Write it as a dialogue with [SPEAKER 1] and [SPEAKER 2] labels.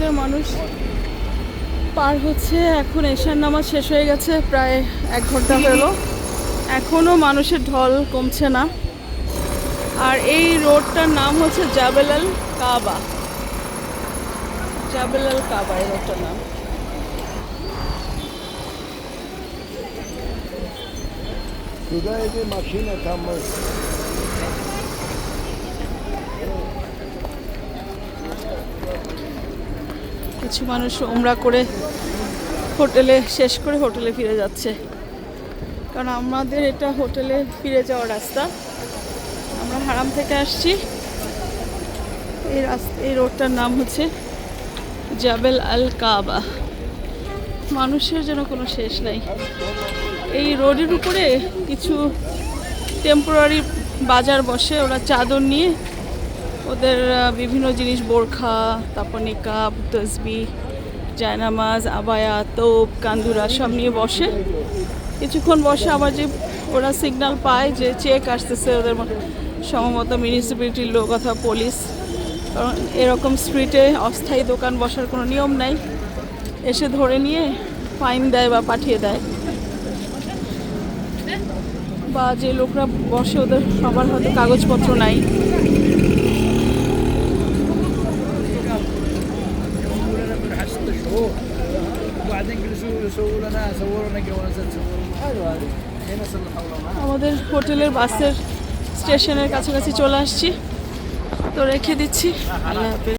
[SPEAKER 1] মানুষ পার হচ্ছে। এখন এশার নামাজ শেষ হয়ে গেছে, প্রায় এক ঘণ্টা হলো। এখনও মানুষের ঢল কমছে না। আর এই রোডটার নাম হচ্ছে জাবেলাল কাবা। জাবেলাল কাবা এই রোডটার নাম।
[SPEAKER 2] Är det maskinen
[SPEAKER 1] কিছু মানুষ ওমরা করে হোটেলে, শেষ করে হোটেলে ফিরে যাচ্ছে। কারণ আমাদের এটা হোটেলে ফিরে যাওয়ার রাস্তা। আমরা হারাম থেকে আসছি। এই রাস্তা, এই রোডটার নাম হচ্ছে জাবেল আল কাবা। মানুষের যেন কোনো শেষ নাই। এই রোডের উপরে কিছু টেম্পোরারি বাজার বসে, ওরা চাদর নিয়ে ওদের বিভিন্ন জিনিস, বোরখা, তারপর নিকাব, তসবি, জায়নামাজ, আবায়া, তোপ, কান্দুরা, সব নিয়ে বসে। কিছুক্ষণ বসে আবার যে ওরা সিগনাল পায় যে চেক আসতেছে ওদের সম্ভবত মিউনিসিপ্যালিটির লোক অথবা পুলিশ কারণ এরকম স্ট্রিটে অস্থায়ী দোকান বসার কোনো নিয়ম নাই। এসে ধরে নিয়ে ফাইন দেয় বা পাঠিয়ে দেয়। বা যে লোকরা বসে ওদের সবার হয়তো কাগজপত্র নাই। আমাদের হোটেলের বাসের স্টেশনের কাছাকাছি চলে আসছি। তো রেখে দিচ্ছি। আল্লাহ হাফেজ।